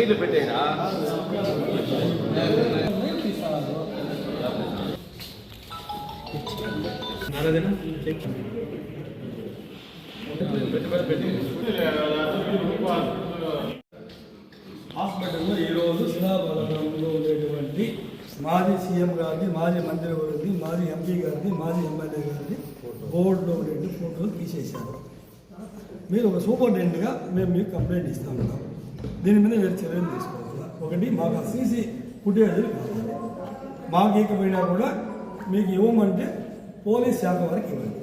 Mail పెట్టేరా నారాజన హాస్పిటల్లో ఈరోజు శిలాబలంలో ఉండేటువంటి మాజీ సీఎం గారిది మాజీ మంత్రి గారిది మాజీ ఎంపీ గారిది మాజీ ఎమ్మెల్యే గారిది బోర్డులో ఉండే ఫోటోలు తీసేశారు. మీరు ఒక సూపరింటెండెంట్గా మేము మీకు కంప్లైంట్ ఇస్తా దీని మీద మీరు చర్యలు తీసుకోవాలి. ఒకటి మాకు ఆ సీసీ ఫుటేజ్ మాకు ఇకపోయినా కూడా మీకు ఇవ్వమంటే పోలీస్ శాఖ వారికి ఇవ్వండి.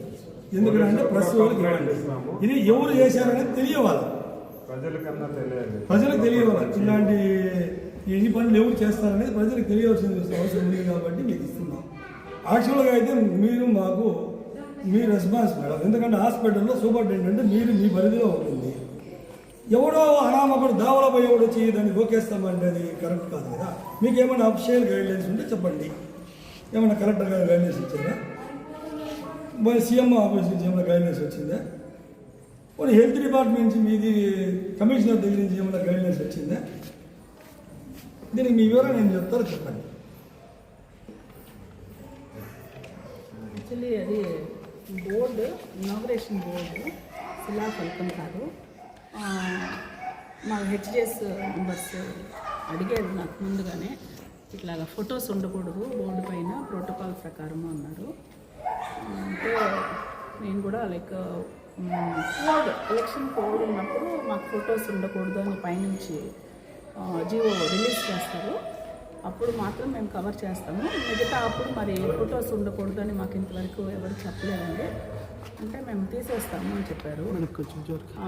ఎందుకంటే ప్రెస్ వాళ్ళకి ఇవ్వండి. ఇది ఎవరు చేశారనేది తెలియవాలి? ప్రజలకన్నా తెలియాలి. ప్రజలకు తెలియవాలి? ఇలాంటి ఎన్ని పనులు ఎవరు చేస్తారనేది ప్రజలకు తెలియవలసిన అవసరం ఉంది కాబట్టి మీకు ఇస్తున్నాం. యాక్చువల్గా అయితే మీరు మాకు మీ రెస్పాన్స్ మేడం. ఎందుకంటే హాస్పిటల్లో సూపరింటెండెంట్ మీరు మీ పరిధిలో ఉంటుంది. ఎవడో అనామకుడు దావలపై ఎవడో వచ్చి దాన్ని ఓకేస్తామంటే అది కరెక్ట్ కాదు కదా. మీకు ఏమైనా అఫిషియల్ గైడ్లైన్స్ ఉంటే చెప్పండి. ఏమైనా కలెక్టర్ గారు గైడ్లైన్స్ ఇచ్చారా? మరి సీఎం ఆఫీస్ నుంచి ఏమైనా గైడ్లైన్స్ వచ్చిందా? మరి హెల్త్ డిపార్ట్మెంట్ నుంచి మీది కమిషనర్ దగ్గర నుంచి ఏమైనా గైడ్లైన్స్ వచ్చిందా? దీనికి మీ వివరణ నేను చెప్తారో చెప్పండి. యాక్చువల్లీ అది బోర్డు ఇనాగ్రేషన్ బోర్డు శిలా కాదు. మా హెచ్డిఎస్ మెంబర్స్ అడిగారు నాకు ముందుగానే ఇట్లా ఫొటోస్ ఉండకూడదు బోర్డు పైన ప్రోటోకాల్ ప్రకారం అన్నారు. అంటే నేను కూడా లైక్ కోడ్ ఎలక్షన్ కోడ్ ఉన్నప్పుడు మాకు ఫొటోస్ ఉండకూడదు అని పైనుంచి జియో రిలీజ్ చేస్తారు. అప్పుడు మాత్రం మేము కవర్ చేస్తాము. మిగతా అప్పుడు మరి ఫొటోస్ ఉండకూడదు అని మాకు ఇంతవరకు ఎవరు చెప్పలేదండి. అంటే మేము తీసేస్తాము అని చెప్పారు ఆ,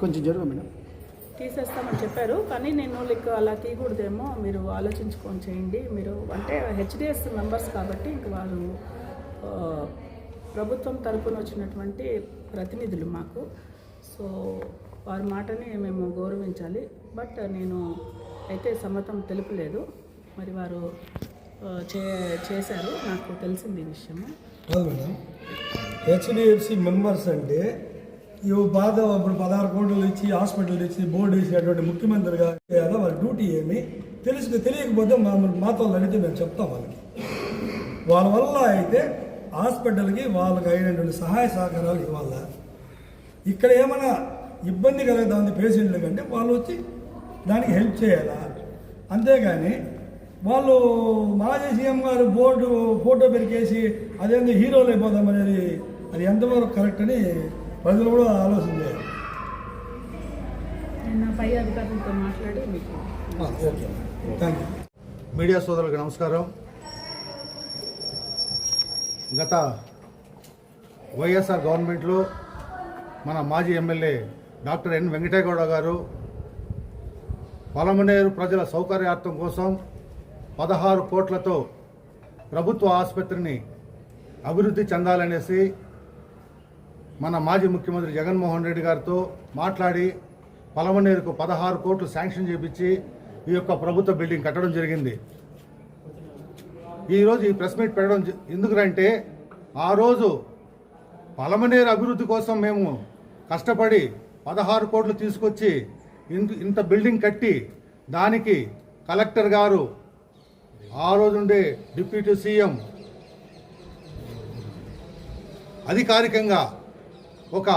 కొంచెం జరుగు మేడం. తీసేస్తామని చెప్పారు కానీ నేను లైక్ అలా తీయకూడదేమో మీరు ఆలోచించుకొని చేయండి. మీరు అంటే హెచ్డిఎస్ మెంబర్స్ కాబట్టి ఇంక వారు ప్రభుత్వం తరపున వచ్చినటువంటి ప్రతినిధులు మాకు. సో వారి మాటని మేము గౌరవించాలి. బట్ నేను అయితే సమ్మతం తెలుపలేదు. మరి వారు చే చేశారు. నాకు తెలిసింది ఈ విషయము. కాదు మేడం. హెచ్డిఎఫ్సి మెంబర్స్ అంటే ఇవి బాధ ఇప్పుడు పదహారు కోట్లు ఇచ్చి హాస్పిటల్ ఇచ్చి బోర్డు ఇచ్చినటువంటి ముఖ్యమంత్రిగా చేయాలా వాళ్ళ డ్యూటీ ఏమి తెలుసు తెలియకపోతే మా మాతో అడిగితే మేము చెప్తాం వాళ్ళకి. వాళ్ళ వల్ల అయితే హాస్పిటల్కి వాళ్ళకి అయినటువంటి సహాయ సహకారాలు ఇవ్వాలా? ఇక్కడ ఏమైనా ఇబ్బంది కలుగుతా ఉంది పేషెంట్ల కంటే వాళ్ళు వచ్చి దానికి హెల్ప్ చేయాలా? అంతేగాని వాళ్ళు మాజీ సీఎం గారు బోర్డు ఫోటో పెరికేసి అదేందో హీరోలు అయిపోదాం అనేది అది ఎంతవరకు కరెక్ట్ అని ప్రజలు కూడా ఆలోచన చేయాలి. ఓకే. థ్యాంక్ యూ మీడియా సోదరులకు నమస్కారం. గత వైఎస్ఆర్ గవర్నమెంట్లో మన మాజీ ఎమ్మెల్యే డాక్టర్ ఎన్ వెంకటేగౌడ గారు పలమనేరు ప్రజల సౌకర్యార్థం కోసం పదహారు కోట్లతో ప్రభుత్వ ఆసుపత్రిని అభివృద్ధి చెందాలనేసి మన మాజీ ముఖ్యమంత్రి జగన్మోహన్ రెడ్డి గారితో మాట్లాడి పలమనేరుకు పదహారు కోట్లు శాంక్షన్ చేపించి ఈ యొక్క ప్రభుత్వ బిల్డింగ్ కట్టడం జరిగింది. ఈరోజు ఈ ప్రెస్ మీట్ పెట్టడం ఎందుకంటే ఆ రోజు పలమనేరు అభివృద్ధి కోసం మేము కష్టపడి పదహారు కోట్లు తీసుకొచ్చి ఇంత ఇంత బిల్డింగ్ కట్టి దానికి కలెక్టర్ గారు ఆ రోజుండే డిప్యూటీ సీఎం అధికారికంగా ఒక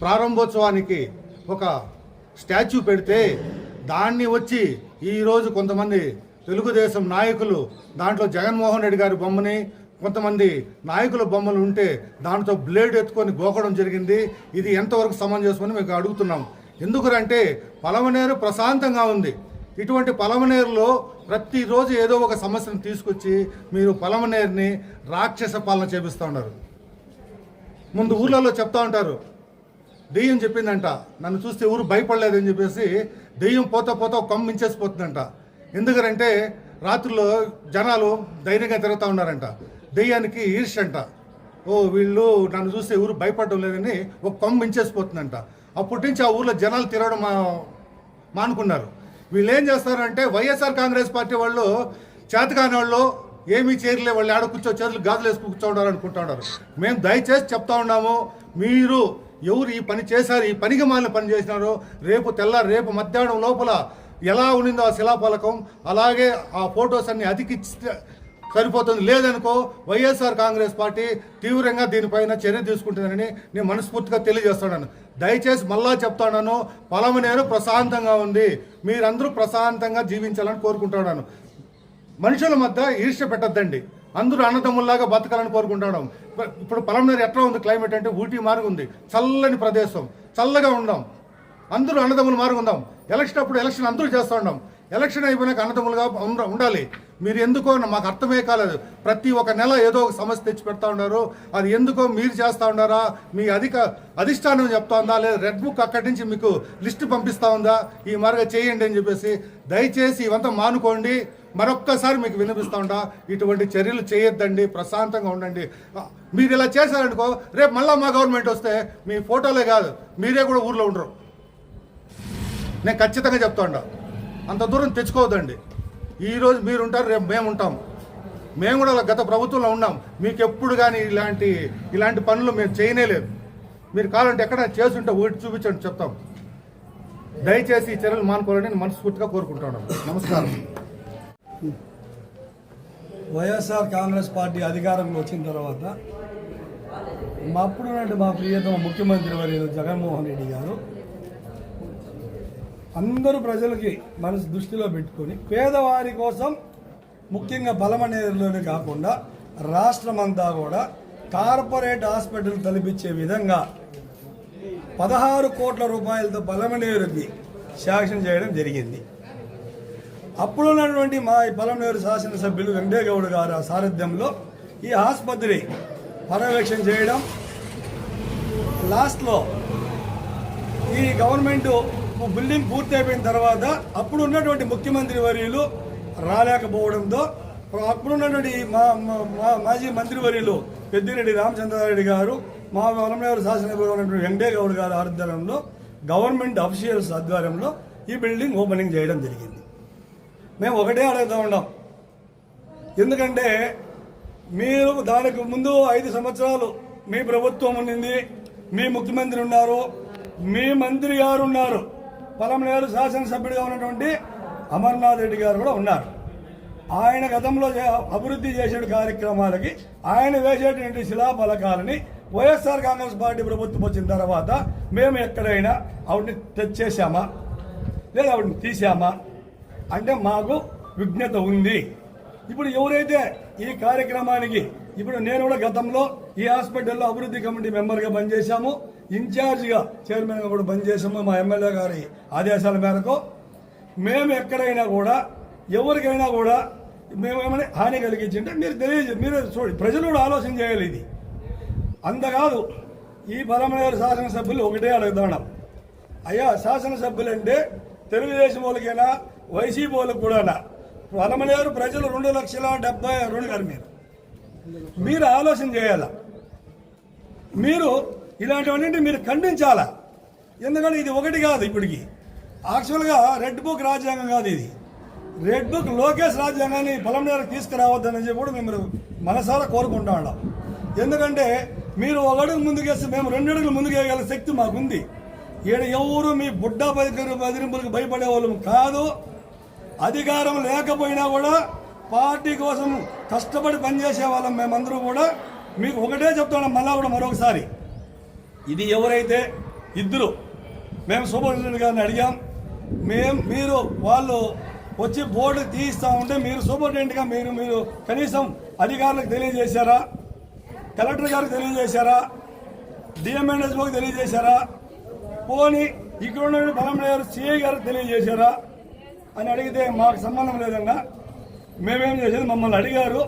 ప్రారంభోత్సవానికి ఒక స్టాచ్యూ పెడితే దాన్ని వచ్చి ఈరోజు కొంతమంది తెలుగుదేశం నాయకులు దాంట్లో జగన్మోహన్ రెడ్డి గారి బొమ్మని కొంతమంది నాయకుల బొమ్మలు ఉంటే దాంతో బ్లేడ్ ఎత్తుకొని గోకడం జరిగింది. ఇది ఎంతవరకు సమంజసమని మీకు అడుగుతున్నాం. ఎందుకంటే పలమనేరు ప్రశాంతంగా ఉంది. ఇటువంటి పలమనేరులో ప్రతిరోజు ఏదో ఒక సమస్యను తీసుకొచ్చి మీరు పలమనేరుని రాక్షస పాలన చేపిస్తూ ఉన్నారు. ముందు ఊర్లలో చెప్తా ఉంటారు. దెయ్యం చెప్పిందంట. నన్ను చూస్తే ఊరు భయపడలేదని చెప్పేసి దెయ్యం పోతా పోతా ఒక కొమ్మ మించేసిపోతుందంట ఎందుకంటే రాత్రుల్లో జనాలు ధైర్యంగా తిరుగుతూ ఉన్నారంట. దెయ్యానికి ఈర్ష్ అంట. ఓ వీళ్ళు నన్ను చూస్తే ఊరు భయపడడం లేదని ఒక కొమ్మ మించేసిపోతుందంట అప్పటి నుంచి ఆ ఊర్లో జనాలు తిరగడం మా- మానుకున్నారు. వీళ్ళు ఏం చేస్తారంటే వైఎస్ఆర్ కాంగ్రెస్ పార్టీ వాళ్ళు చేతకాని వాళ్ళు ఏమీ చేయలే వాళ్ళు ఆడ కూర్చో చేతులు గాజులు వేసి కూర్చోండారు అనుకుంటున్నారు మేము దయచేసి చెప్తా ఉన్నాము మీరు ఎవరు ఈ పని చేశారు ఈ పనికి మాలిన పని చేసినారు రేపు తెల్ల రేపు మధ్యాహ్నం లోపల ఎలా ఉండిందో ఆ శిలాఫలకం అలాగే ఆ ఫొటోస్ అన్ని అతికిస్తే సరిపోతుంది. లేదనుకో వైఎస్ఆర్ కాంగ్రెస్ పార్టీ తీవ్రంగా దీనిపైన చర్య తీసుకుంటుందని నేను మనస్ఫూర్తిగా తెలియజేస్తున్నాను. దయచేసి మళ్ళా చెప్తున్నాను పొలమనేరు ప్రశాంతంగా ఉంది. మీరందరూ ప్రశాంతంగా జీవించాలని కోరుకుంటున్నాను. మనుషుల మధ్య ఈర్ష్య పెట్టద్దండి. అందరూ అన్నదమ్ముల్లాగా బతకాలని కోరుకుంటున్నాం. ఇప్పుడు పొలంనేరు ఎట్లా ఉంది? క్లైమేట్ అంటే ఊటీ మారుగు ఉంది. చల్లని ప్రదేశం. చల్లగా ఉందాం అందరూ అన్నదమ్ములు మారుగు ఉందాం. ఎలక్షన్ అప్పుడు ఎలక్షన్ అందరూ చేస్తూ ఉన్నాం ఎలక్షన్ అయిపోయినాక అన్నదమ్ములుగా ఉండాలి. మీరు ఎందుకో మాకు అర్థమే కాలేదు. ప్రతి ఒక్క నెల ఏదో ఒక సమస్య తెచ్చి పెడతా ఉన్నారు అది ఎందుకో మీరు చేస్తూ ఉన్నారా మీ అధిక అధిష్టానం చెప్తా ఉందా? లేదా రెడ్ బుక్ అక్కడి నుంచి మీకు లిస్ట్ పంపిస్తా ఉందా? ఈ మార్గం చేయండి అని చెప్పేసి దయచేసి ఇవంతా మానుకోండి. మరొక్కసారి మీకు వినిపిస్తూ ఉంటా ఇటువంటి చర్యలు చేయొద్దండి. ప్రశాంతంగా ఉండండి. మీరు ఇలా చేశారనుకో రేపు మళ్ళీ మా గవర్నమెంట్ వస్తే మీ ఫోటోలే కాదు. మీరే కూడా ఊర్లో ఉండరు. నేను ఖచ్చితంగా చెప్తా ఉండా. అంత దూరం తెచ్చుకోవద్దండి. ఈరోజు మీరు ఉంటారు రేపు మేము ఉంటాం మేము కూడా గత ప్రభుత్వంలో ఉన్నాం. మీకు ఎప్పుడు కానీ ఇలాంటి ఇలాంటి పనులు మేము చేయనే లేదు మీరు కావాలంటే ఎక్కడ చేసుంటే ఊటి చూపించండి చెప్తాం. దయచేసి ఈ చర్యలు మానుకోవాలని నేను మనస్ఫూర్తిగా కోరుకుంటున్నాను నమస్కారం. వైఎస్ఆర్ కాంగ్రెస్ పార్టీ అధికారంలో వచ్చిన తర్వాత మా అప్పుడు మా ప్రియతమ ముఖ్యమంత్రి వర్యులు జగన్మోహన్ రెడ్డి గారు అందరూ ప్రజలకి మనసు దృష్టిలో పెట్టుకొని పేదవారి కోసం ముఖ్యంగా బలమనేరులోనే కాకుండా రాష్ట్రమంతా కూడా కార్పొరేట్ హాస్పిటల్ తలపించే విధంగా పదహారు కోట్ల రూపాయలతో బలమనేరుకి శాంక్షన్ చేయడం జరిగింది. అప్పుడు ఉన్నటువంటి మా బలమనేరు శాసనసభ్యులు వెంకటేగౌడ్ గారు సారథ్యంలో ఈ ఆసుపత్రి పర్యవేక్షణ చేయడం. లాస్ట్లో ఈ గవర్నమెంట్ బిల్డింగ్ పూర్తి అయిపోయిన తర్వాత అప్పుడు ఉన్నటువంటి ముఖ్యమంత్రి వర్యులు రాలేకపోవడంతో అప్పుడు ఉన్నటువంటి మా మా- మా మాజీ మంత్రివర్యులు పెద్దిరెడ్డి రామచంద్రారెడ్డి గారు మా వలంనేరు శాసనసభ్యులు ఉన్నటువంటి వెంకటేగౌడ్ గారి ఆధ్వర్యంలో గవర్నమెంట్ అఫీషియల్స్ ఆధ్వర్యంలో ఈ బిల్డింగ్ ఓపెనింగ్ చేయడం జరిగింది. మేము ఒకటే అడుగుతూ ఉన్నాం. ఎందుకంటే మీరు దానికి ముందు ఐదు సంవత్సరాలు మీ ప్రభుత్వం ఉండింది మీ ముఖ్యమంత్రి ఉన్నారు మీ మంత్రి గారు ఉన్నారు. పలమనేరు శాసనసభ్యుడిగా ఉన్నటువంటి అమర్నాథ్ రెడ్డి గారు కూడా ఉన్నారు. ఆయన గతంలో అభివృద్ధి చేసే కార్యక్రమాలకి ఆయన వేసేటువంటి శిలాఫలకాలని వైఎస్ఆర్ కాంగ్రెస్ పార్టీ ప్రభుత్వం వచ్చిన తర్వాత మేము ఎక్కడైనా ఆవిడని తెచ్చేసామా లేదా ఆవిడని తీసామా అంటే మాకు విజ్ఞత ఉంది. ఇప్పుడు ఎవరైతే ఈ కార్యక్రమానికి ఇప్పుడు నేను కూడా గతంలో ఈ హాస్పిటల్లో అభివృద్ధి కమిటీ మెంబర్గా పనిచేశాము. ఇన్ఛార్జిగా చైర్మన్గా కూడా పనిచేసాము మా ఎమ్మెల్యే గారి ఆదేశాల మేరకు మేము ఎక్కడైనా కూడా ఎవరికైనా కూడా మేమేమైనా హాని కలిగించింటే మీరు తెలియజే మీరు చూడండి ప్రజలు కూడా ఆలోచన చేయాలి ఇది. అంతకాదు ఈ పరమనేరు శాసనసభ్యులు ఒకటే అడుగుతున్నాం అయ్యా శాసనసభ్యులు అంటే తెలుగుదేశం వాళ్ళకైనా వైసీపీ వాళ్ళకి కూడా పరమనేరు ప్రజలు రెండు లక్షల డెబ్బై రెండు గారు మీరు. మీరు ఆలోచన చేయాల? మీరు ఇలాంటివన్నీ మీరు ఖండించాలా? ఎందుకంటే ఇది ఒకటి కాదు ఇప్పటికి. యాక్చువల్గా రెడ్ బుక్ రాజ్యాంగం కాదు ఇది. రెడ్ బుక్ లోకేష్ రాజ్యాంగాన్ని బలం నేరకు తీసుకురావద్దని చెప్పి కూడా మేము మనసారా కోరుకుంటా ఉన్నాం. ఎందుకంటే మీరు ఒక అడుగు ముందుకేస్తే మేము రెండు అడుగులు ముందుకు వేయగల శక్తి మాకుంది. ఈడ ఎవరు మీ బుడ్డ బదిరి బదిరింపులకు భయపడే వాళ్ళం కాదు. అధికారం లేకపోయినా కూడా పార్టీ కోసం కష్టపడి పనిచేసే వాళ్ళం మేమందరూ కూడా. మీకు ఒకటే చెప్తున్నాం మళ్ళా కూడా మరొకసారి. ఇది ఎవరైతే ఇద్దరు మేము సూపరింటెండెంట్ గారిని అడిగాం మేము మీరు వాళ్ళు వచ్చి బోర్డు తీయిస్తా ఉంటే మీరు సూపరింటెండెంట్గా మీరు మీరు కనీసం అధికారులకు తెలియజేశారా? కలెక్టర్ గారికి తెలియజేశారా? డిఎంఎన్ఎస్ఓకి తెలియజేశారా? పోని ఇక్కడ ఉన్న బలం గారు సిఐ గారికి తెలియజేశారా? అని అడిగితే మాకు సంబంధం లేదన్నా. మేమేం చేసేది? మమ్మల్ని అడిగారు.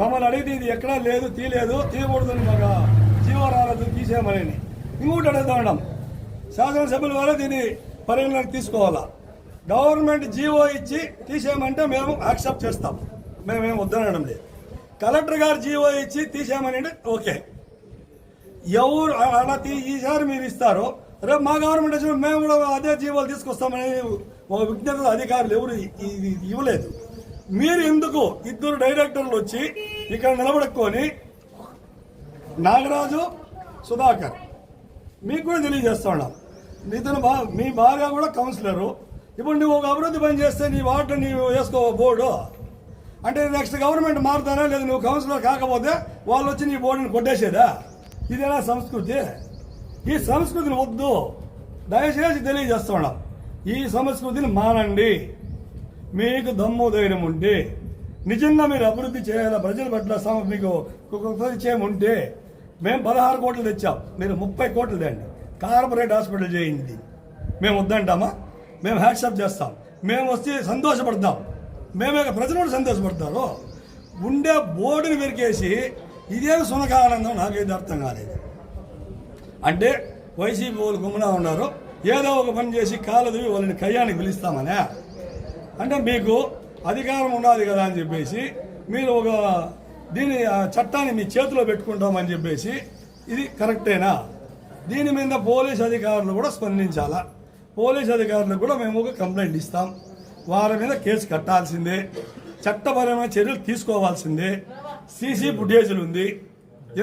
మమ్మల్ని అడిగితే ఇది ఎక్కడా లేదు తీయలేదు తీయకూడదని మాకు జీవరాలతో తీసేయమని. ఇంకోటి అడుగుతా ఉన్నాం శాసనసభ్యుల ద్వారా దీన్ని పరిగణలోకి తీసుకోవాలా? గవర్నమెంట్ జీవో ఇచ్చి తీసేయమంటే మేము యాక్సెప్ట్ చేస్తాం. మేమేం వద్దనడం లేదు. కలెక్టర్ గారు జీవో ఇచ్చి తీసేయమని అంటే ఓకే. ఎవరు అలా తీ- ఈసారి మీరు ఇస్తారో రేపు మా గవర్నమెంట్ వచ్చిన మేము కూడా అదే జీవోలు తీసుకొస్తామని ఒక విజ్ఞత అధికారులు ఎవరు ఇవ్వలేదు. మీరు ఎందుకు ఇద్దరు డైరెక్టర్లు వచ్చి ఇక్కడ నిలబడుకొని నాగరాజు సుధాకర్ మీకు కూడా తెలియజేస్తా నీతను బా మీ భార్య కూడా కౌన్సిలరు. ఇప్పుడు నువ్వు ఒక అభివృద్ధి పని చేస్తే నీ వార్డు నీవు వేసుకో బోర్డు. అంటే నెక్స్ట్ గవర్నమెంట్ మారుతానా లేదు నువ్వు కౌన్సిలర్ కాకపోతే వాళ్ళు వచ్చి నీ బోర్డుని కొట్టేసేదా ఇదేనా సంస్కృతి? ఈ సంస్కృతిని వద్దు. దయచేసి తెలియజేస్తున్నాం ఈ సంస్కృతిని మానండి. మీకు దమ్ము ధైర్యం ఉంటే నిజంగా మీరు అభివృద్ధి చేయాలి? ప్రజల పట్ల మీకు కృతజ్ఞత ఉంటే మేము పదహారు కోట్లు తెచ్చాం. మీరు ముప్పై కోట్లు తేండి. కార్పొరేట్ హాస్పిటల్ చేయండి. మేము వద్దంటామా? మేము హ్యాట్సప్ చేస్తాం. మేము వస్తే సంతోషపడతాం. మేమే ప్రజలు కూడా సంతోషపడతారు. ఉండే బోర్డుని వెరికేసి ఇదేమి సునకానందం నాకైతే అర్థం కాలేదు. అంటే వైసీపీ వాళ్ళు గుమ్మనా ఉన్నారు. ఏదో ఒక పని చేసి కాలది వాళ్ళని కయ్యానికి పిలుస్తామనే. అంటే మీకు అధికారం ఉండాలి కదా అని చెప్పేసి మీరు ఒక దీని చట్టాన్ని మీ చేతిలో పెట్టుకుంటామని చెప్పేసి ఇది కరెక్టేనా? దీని మీద పోలీస్ అధికారులు కూడా స్పందించాలా? పోలీస్ అధికారులకు కూడా మేము ఒక కంప్లైంట్ ఇస్తాం. వారి మీద కేసు కట్టాల్సిందే. చట్టపరమైన చర్యలు తీసుకోవాల్సిందే. సీసీ ఫుటేజీలు ఉంది.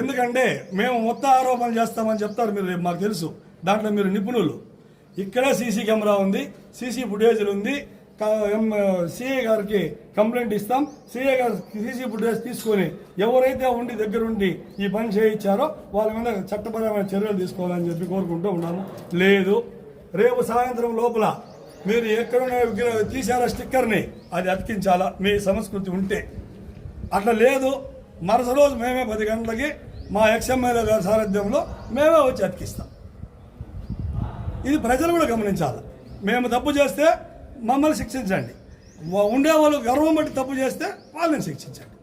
ఎందుకంటే మేము మొత్తం ఆరోపణలు చేస్తామని చెప్తారు మీరు మాకు తెలుసు. దాంట్లో మీరు నిపుణులు. ఇక్కడే సీసీ కెమెరా ఉంది సీసీ ఫుటేజ్లు ఉంది. సిఐ గారికి కంప్లైంట్ ఇస్తాం. సిఐ గారు సీసీ ఫుటేజ్ తీసుకొని ఎవరైతే ఉండి దగ్గరుండి ఈ పని చేయించారో వాళ్ళ మీద చట్టపరమైన చర్యలు తీసుకోవాలని చెప్పి కోరుకుంటూ ఉన్నాము. లేదు రేపు సాయంత్రం లోపల మీరు ఎక్కడున్న విగ్రహం తీసారా స్టిక్కర్ని అది అతికించాలా? మీ సంస్కృతి ఉంటే. అట్లా లేదు మరుస రోజు మేమే పది గంటలకి మా ఎక్స్ఎంఎల్ఏ గారి సారథ్యంలో మేమే వచ్చి అతికిస్తాం. ఇది ప్రజలు కూడా గమనించాలి. మేము తప్పు చేస్తే మమ్మల్ని శిక్షించండి. ఉండే ఉండేవాళ్ళు గర్వం బట్టి తప్పు చేస్తే వాళ్ళని శిక్షించండి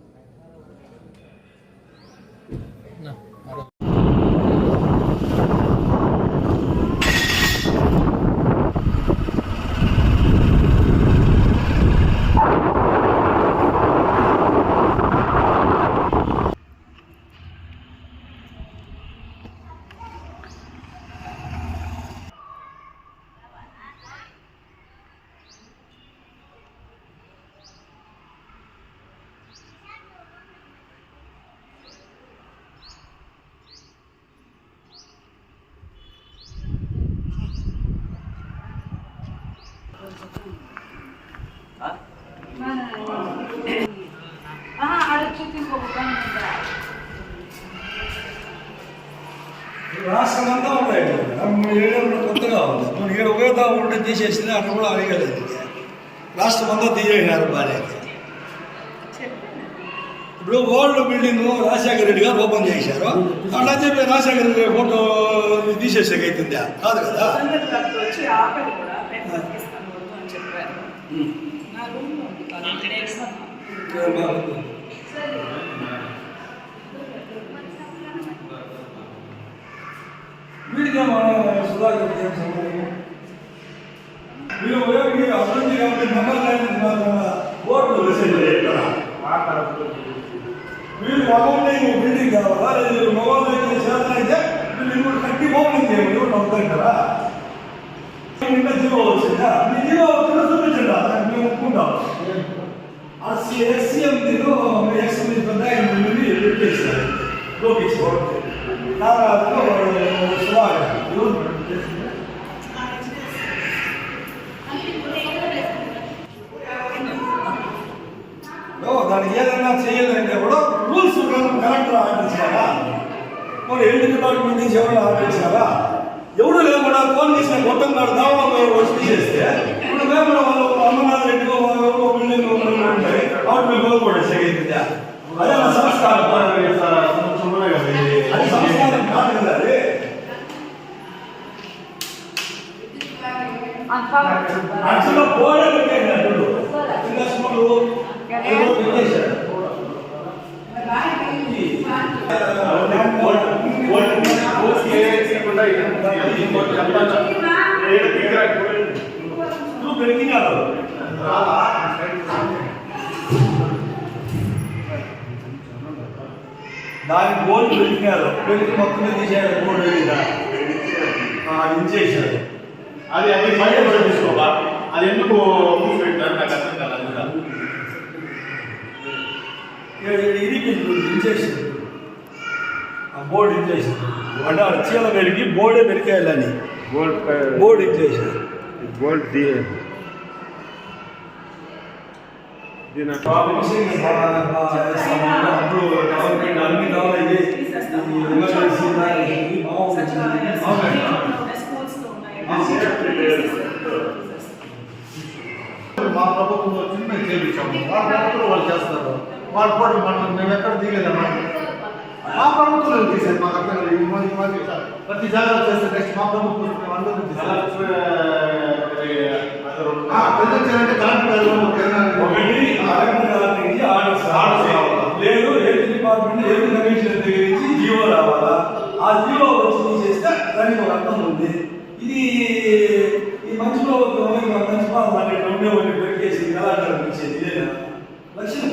రాష్ట్రం అంతా ఉన్నాయి ఏరియాలో కొత్తగా ఉంది మనం ఇక్కడ ఒకే తా ఉంటే తీసేసింది అక్కడ కూడా అడగలేదు రాష్ట్రం అంతా తీసేసినారు బాగా ఇప్పుడు ఓల్డ్ బిల్డింగ్ రాజశేఖర రెడ్డి గారు ఓపెన్ చేశారు అట్లా చెప్పి రాజశేఖర రెడ్డి ఫోటో తీసేసాక అవుతుందా కాదు కదా సంగతి గారితో వచ్చి ఆపేది కూడా పేపర్ తీస్తాను వద్దు అని చెప్పారు నా రూమ్లో ఉంది కాదు ఇక్కడ వేస్తాను వీడికి సుధాకర్ ఏం సంబంధం వీళ్ళు వీళ్ళు అభివృద్ధి కాబట్టి మెంబర్ ఓట్లు మెసేజ్ ఇక్కడ వీళ్ళు మొబైల్ బిల్డింగ్ కావాలా లేదు మొబైల్ శాతం అయితే వీళ్ళు ఇప్పుడు కట్టి ఓపెన్ చేయండి ఎవరు అవుతాయి కదా ఇంకా జీవో వచ్చిందా మీ జీవో వచ్చినా చూపించండి దాన్ని మేము ఒప్పుకుంటాం ఆ ఎస్సీఎం దీని ఎక్స్ఎం పెద్ద ఆయన పెట్టేసారు లోకేష్ నారాజు సుధాకర్ ఎవరు ఓ, దానికి ఏదైనా చేయాలంటే కూడా రూల్స్ కలెక్టర్ ఆపించారా మరి హెల్త్ డిపార్ట్మెంట్ నుంచి ఎవరు ఆపించారా ఎవడు లేకుండా ఫోన్ చేసిన మొత్తం కాదు దావా వచ్చి తీసేస్తే ఇప్పుడు మేము వాళ్ళు రెడ్డి ఎవరో బిల్డింగ్ ఉంటాయి వాటి మీద కూడా చేయగలిగిందా అదే సంస్కారం. అది సంస్కారం కాదు కదా అది. అసలు పోలే దాని బోర్డు పెరిగినారు పెరిగి మొత్తం తీసేయాలి బోర్డు వెళ్ళిందా ఇంచేసారు అది అది బయట తీసుకోవా అది ఎందుకు మూసి పెట్టారు? నాకు అర్థం కదా ఇది ఇంచేసారు ఆ బోర్డు ఇంచేసారు అంటే ఆ చీల పెరిగి బోర్డే పెరికేయాలని బోర్డు ఇచ్చేసారు బోల్ట్ ది దీని అప్పుడు అన్ని కావాలి మా ప్రభుత్వంలో మేము చేయించాము వాళ్ళు చేస్తారు. వాళ్ళ పాటు మనం మేము ఎక్కడ దిగలేదమ్మా మా ప్రభుత్వం చేశారు మాకు ఇట్లా ప్రతి జాగ్రత్త చేస్తే నెక్స్ట్ మా ప్రభుత్వం అందరం చేస్తాం. కరెంట్? లేదు హెల్త్ డిపార్ట్మెంట్ హెల్త్ కమిషనర్ దగ్గర నుంచి జీవో రావాలా? ఆ జీవో వచ్చి తీసేస్తే దానికి ఒక అర్థం ఉంది. ఇది ఈ మంచి ప్రభుత్వం మంచి పాలన ఉండే వాళ్ళు పెరిగేసి కళాకారం ఇచ్చేది ఇదేనా? లక్ష్యం